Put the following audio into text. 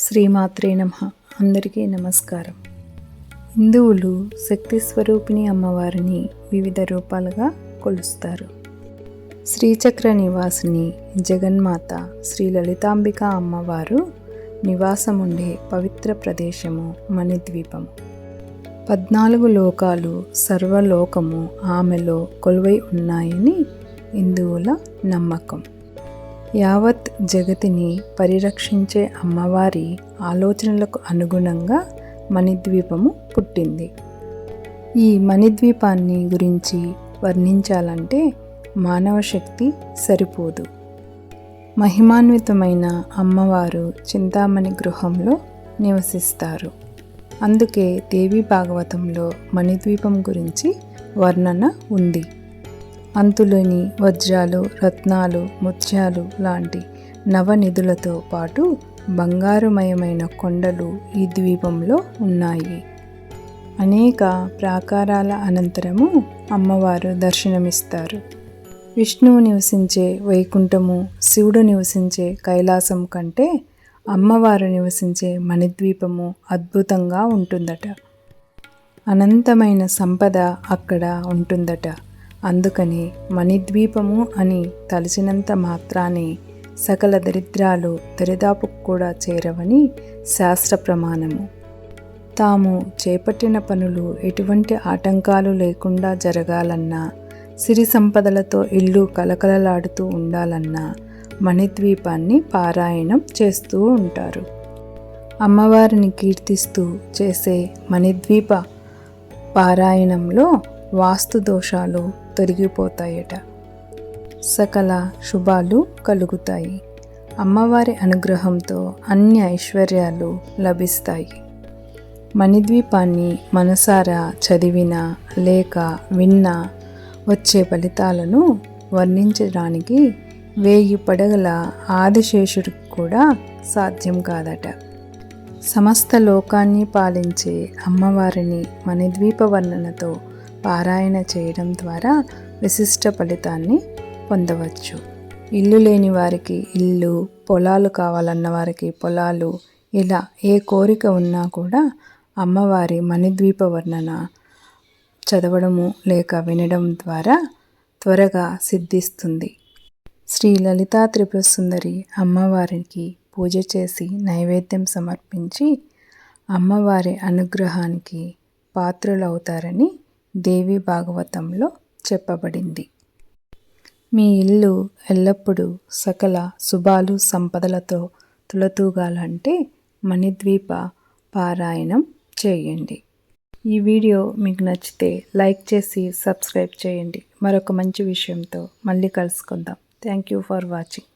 శ్రీమాత్రే నమ. అందరికీ నమస్కారం. హిందువులు శక్తి స్వరూపిణి అమ్మవారిని వివిధ రూపాలుగా కొలుస్తారు. శ్రీచక్ర నివాసిని జగన్మాత శ్రీ లలితాంబిక అమ్మవారు నివాసం ఉండే పవిత్ర ప్రదేశము మణిద్వీపం పద్నాలుగు లోకాలు సర్వలోకము ఆమెలో కొలువై ఉన్నాయని హిందువుల నమ్మకం. యావత్ జగతిని పరిరక్షించే అమ్మవారి ఆలోచనలకు అనుగుణంగా మణిద్వీపము పుట్టింది. ఈ మణిద్వీపాన్ని గురించి వర్ణించాలంటే మానవ శక్తి సరిపోదు. మహిమాన్వితమైన అమ్మవారు చింతామణి గృహంలో నివసిస్తారు. అందుకే దేవి భాగవతంలో మణిద్వీపం గురించి వర్ణన ఉంది. అంతులేని వజ్రాలు రత్నాలు ముత్యాలు లాంటి నవనిధులతో పాటు బంగారుమయమైన కొండలు ఈ ద్వీపంలో ఉన్నాయి. అనేక ప్రాకారాల అనంతరము అమ్మవారు దర్శనమిస్తారు. విష్ణువు నివసించే వైకుంఠము శివుడు నివసించే కైలాసం కంటే అమ్మవారు నివసించే మణిద్వీపము అద్భుతంగా ఉంటుందట. అనంతమైన సంపద అక్కడ ఉంటుందట. అందుకని మణిద్వీపము అని తలిచినంత మాత్రానే సకల దరిద్రాలు దరిదాపుకు కూడా చేరవని శాస్త్ర ప్రమాణము. తాము చేపట్టిన పనులు ఎటువంటి ఆటంకాలు లేకుండా జరగాలన్నా సిరి సంపదలతో ఇల్లు కలకలలాడుతూ ఉండాలన్నా మణిద్వీపాన్ని పారాయణం చేస్తూ ఉంటారు. అమ్మవారిని కీర్తిస్తూ చేసే మణిద్వీప పారాయణంలో వాస్తు దోషాలు తొలగిపోతాయట. సకల శుభాలు కలుగుతాయి. అమ్మవారి అనుగ్రహంతో అన్ని ఐశ్వర్యాలు లభిస్తాయి. మణిద్వీపాన్ని మనసారా చదివిన లేక విన్నా వచ్చే ఫలితాలను వర్ణించడానికి వేయి పడగల ఆదిశేషుడికి కూడా సాధ్యం కాదట. సమస్త లోకాన్ని పాలించే అమ్మవారిని మణిద్వీప వర్ణనతో పారాయణ చేయడం ద్వారా విశిష్ట ఫలితాన్ని పొందవచ్చు. ఇల్లు లేని వారికి ఇల్లు పొలాలు కావాలన్న వారికి పొలాలు ఇలా ఏ కోరిక ఉన్నా కూడా అమ్మవారి మణిద్వీప వర్ణన చదవడము లేక వినడం ద్వారా త్వరగా సిద్ధిస్తుంది. శ్రీ లలితా త్రిపుర సుందరి అమ్మవారికి పూజ చేసి నైవేద్యం సమర్పించి అమ్మవారి అనుగ్రహానికి పాత్రులవుతారని దేవి భాగవతంలో చెప్పబడింది. మీ ఇల్లు ఎల్లప్పుడూ సకల శుభాలు సంపదలతో తులతూగాలంటే మణిద్వీప పారాయణం చేయండి. ఈ వీడియో మీకు నచ్చితే లైక్ చేసి సబ్స్క్రైబ్ చేయండి. మరొక మంచి విషయంతో మళ్ళీ కలుసుకుందాం. Thank you for watching.